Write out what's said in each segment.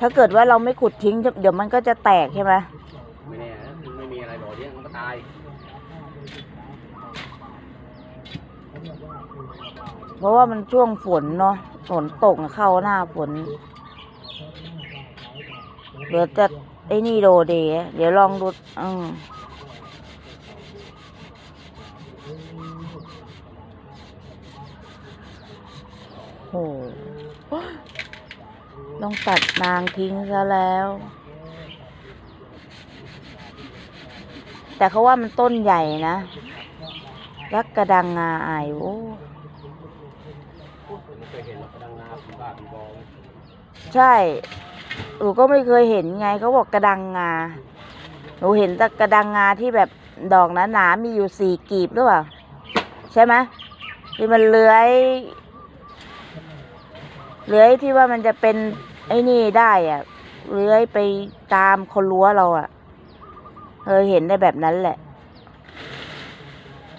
ถ้าเกิดว่าเราไม่ขุดทิ้ง เดี๋ยวมันก็จะแตกใช่ไหมไม่แน่นะไม่มีอะไรหล่อเลี้ยงมันก็ตายเพราะว่ามันช่วงฝนเนาะฝนตกอะเข้าหน้าฝนเดี๋ยวจะไอ้นี่โดเดย์เดี๋ยวลองดูอืมโห ต้องตัดนางทิ้งซะแล้ว แต่เขาว่ามันต้นใหญ่นะ รักกระดังงาอายโอ้ใช่ หนูก็ไม่เคยเห็นไงเขาบอกกระดังงา หนูเห็นแต่กระดังงาที่แบบดอกหนาๆมีอยู่สี่กีบหรือเปล่า ใช่ไหมที่มันเลื้อย เลื้อยที่ว่ามันจะเป็นไอ้นี่ได้อะเลื้อยไปตามคนรั้วเราอะเคยเห็นได้แบบนั้นแหละ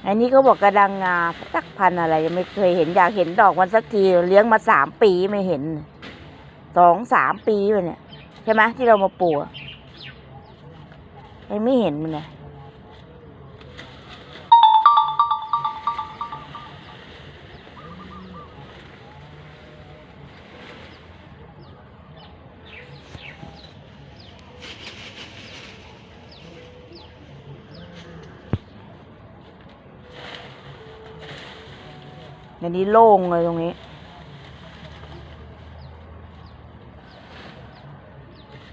อันนี้เขาบอกกระดังงาสักพันอะไรยังไม่เคยเห็นอยากเห็นดอกมันสักทีเลี้ยงมาสามปีไม่เห็นสองสามปีไปเนี่ย ใช่ไหมที่เรามาปลูกอะยังไม่เห็นมันเลย เดี๋ยวนี้โล่งเลยตรงนี้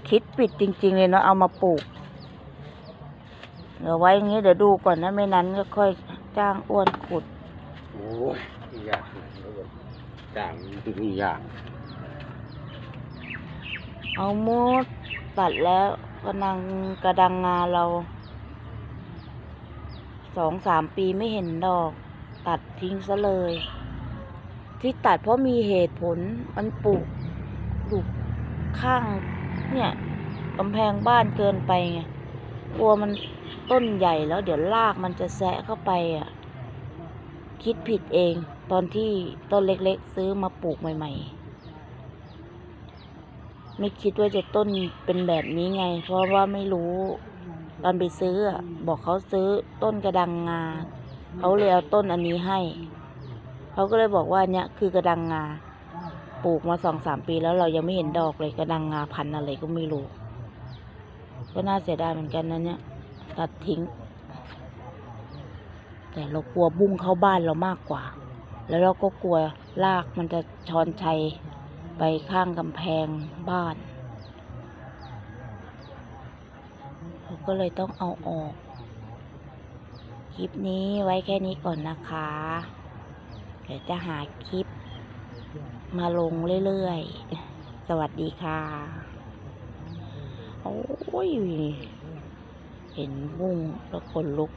คิดปิดจริง ๆ เลยเนาะเอามาปลูกเดี๋ยวไว้อย่างนี้เดี๋ยวดูก่อนนะไม่นั้นก็ค่อยจ้างอ้วนขุด โอ้ยยากนะทุกคนจ้างนี่ยากเอามูดตัดแล้วก็นังกระดังงาเราสองสามปีไม่เห็นดอก ตัดทิ้งซะเลย ที่ตัดเพราะมีเหตุผลมันปลูกปลูกข้าง เนี่ยกำแพงบ้านเกินไปไงกลัวมันต้นใหญ่แล้วเดี๋ยวรากมันจะแซะเข้าไปอะ คิดผิดเอง ตอนที่ต้นเล็กๆ ซื้อมาปลูกใหม่ๆ ไม่คิดว่าจะต้นเป็นแบบนี้ไง เพราะว่าไม่รู้ ตอนไปซื้อบอกเขาซื้อต้นกระดังงาเขาเลยเอาต้นอันนี้ให้ เขาก็เลยบอกว่าเนี่ยคือกระดังงา ปลูกมาสองสามปีแล้วเรายังไม่เห็นดอกเลยกระดังงาพันธุ์อะไรก็ไม่รู้ ก็น่าเสียดายเหมือนกันนะเนี่ย ตัดทิ้ง แต่เรากลัวบุ้งเข้าบ้านเรามากกว่า แล้วเราก็กลัวรากมันจะชอนชัยไปข้างกำแพงบ้านเราก็เลยต้องเอาออก คลิปนี้ไว้แค่นี้ก่อนนะคะ เดี๋ยวจะหาคลิป มาลงเรื่อยๆ สวัสดีค่ะ โอ้ย เห็นบุ้งแล้วคนลุก